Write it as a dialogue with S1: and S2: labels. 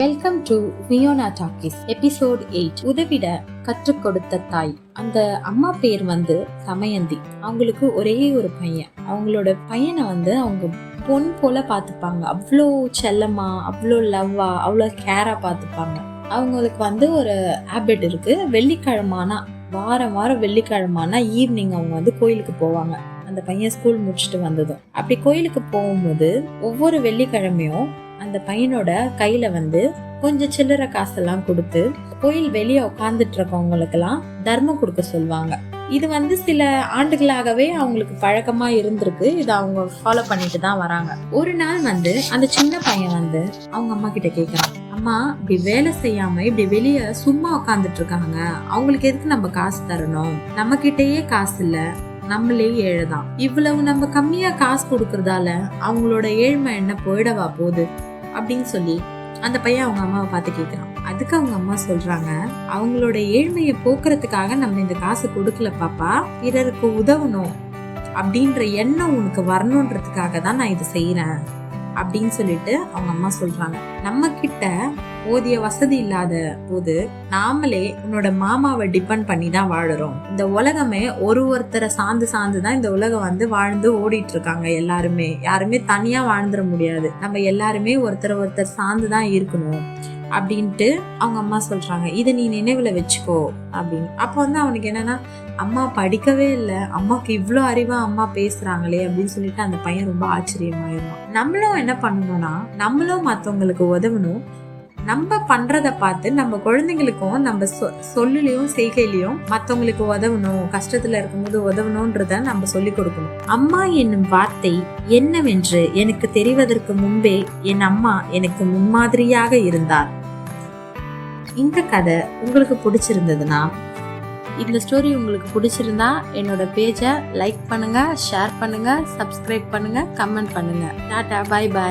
S1: Welcome to Viona talkies episode eight உதவிட கற்றுக் கொடுத்த தாய். அந்த அம்மா பேர் வந்து சமயந்தி. அவங்களுக்கு ஒரே ஒரு பையன். அவங்களோட பையனை வந்து அவங்க பொன் போல பார்த்துப்பாங்க. அவ்வளோ செல்லமா அவ்வளோ லவ்வா அவ்வளோ கேரா பார்த்துப்பாங்க. அவங்களுக்கு வந்து ஒரு ஹேபிட் இருக்கு. வெள்ளிக்கிழமானா வாரம் வாரம் வெள்ளிக்கிழமானா ஈவினிங் அவங்க வந்து கோயிலுக்கு போவாங்க. அந்த பையன் ஸ்கூல் முடிச்சுட்டு வந்ததும். அப்படி கோயிலுக்கு போகும்போது ஒவ்வொரு வெள்ளிக்கிழமையும் அந்த பையனோட கையில வந்து கொஞ்சம் சில்லற காசெல்லாம் கொடுத்து கோயில் வெளியே உட்காந்துட்டு இருக்கவங்களுக்கெல்லாம் தர்மம் கொடுக்க சொல்லுவாங்க. இது வந்து சில ஆண்டுகளாகவே அவங்களுக்கு பழக்கமா இருந்திருக்கு. இதை அவங்க ஃபாலோ பண்ணிட்டு தான் வராங்க. ஒரு நாள் வந்து அந்த சின்ன பையன் வந்து அவங்க அம்மா கிட்ட கேக்குறான். அம்மா இப்படி வேலை செய்யாம இப்படி வெளியே சும்மா உட்காந்துட்டு இருக்காங்க அவங்களுக்கு எதுக்கு நம்ம காசு தரணும்? நம்ம கிட்டயே காசு இல்லை. நம்மளே ஏழைதான். இவ்வளவு நம்ம கம்மியா காசு கொடுக்கறதால அவங்களோட ஏழ்மை என்ன போயிடவா போகுது? அப்படின்னு சொல்லி அந்த பையன் அவங்க அம்மாவை பார்த்து கேட்குறான் அதுக்கு அவங்க அம்மா சொல்றாங்க அவங்களோட ஏழ்மையை போக்குறதுக்காக நம்ம இந்த காசு கொடுக்கல பாப்பா. பிறருக்கு உதவணும். அப்படின்ற எண்ணம் உனக்கு வரணுன்றதுக்காக தான் நான் இது செய்யறேன் அப்படின்னு சொல்லிட்டு அவங்க அம்மா சொல்றாங்க. நம்ம கிட்ட போதிய வசதி இல்லாத போது நாமளே உன்னோட மாமாவை டிபெண்ட் பண்ணி தான் வாழுறோம். இந்த உலகமே ஒரு ஒருத்தரை சார்ந்து சார்ந்து தான் இந்த உலகம் வந்து வாழ்ந்து ஓடிட்டு இருக்காங்க எல்லாருமே. யாருமே தனியா வாழ்ந்துட முடியாது. நம்ம எல்லாருமே ஒருத்தர் ஒருத்தர் சார்ந்து தான் இருக்கணும். அப்படின்ட்டு அவங்க அம்மா சொல்கிறாங்க இதை நீ நினைவில் வச்சுக்கோ அப்படின்னு. அப்போ வந்து அவனுக்கு என்னென்னா அம்மா படிக்கவே இல்லை. அம்மாவுக்கு இவ்வளோ அறிவாக அம்மா பேசுகிறாங்களே அப்படின்னு சொல்லிட்டு அந்த பையன் ரொம்ப ஆச்சரியமாயிருவான். நம்மளும் என்ன பண்ணணும்னா நம்மளும் மற்றவங்களுக்கு உதவணும். நம்ம பண்ணுறத பார்த்து நம்ம குழந்தைங்களுக்கும் நம்ம சொ- சொல்லுலையும் செய்கையிலையும் மற்றவங்களுக்கு உதவணும். கஷ்டத்தில் இருக்கும்போது உதவணுன்றத நம்ம சொல்லி கொடுக்கணும். அம்மா என்னும் வார்த்தை என்னவென்று எனக்கு தெரிவதற்கு முன்பே என் அம்மா எனக்கு முன்மாதிரியாக இருந்தார். இந்த கதை உங்களுக்கு பிடிச்சிருந்ததுன்னா இந்த ஸ்டோரி உங்களுக்கு பிடிச்சிருந்தா என்னோட பேஜை லைக் பண்ணுங்க ஷேர் பண்ணுங்க சப்ஸ்கிரைப் பண்ணுங்க கமெண்ட் பண்ணுங்க. டாடா பாய் பாய்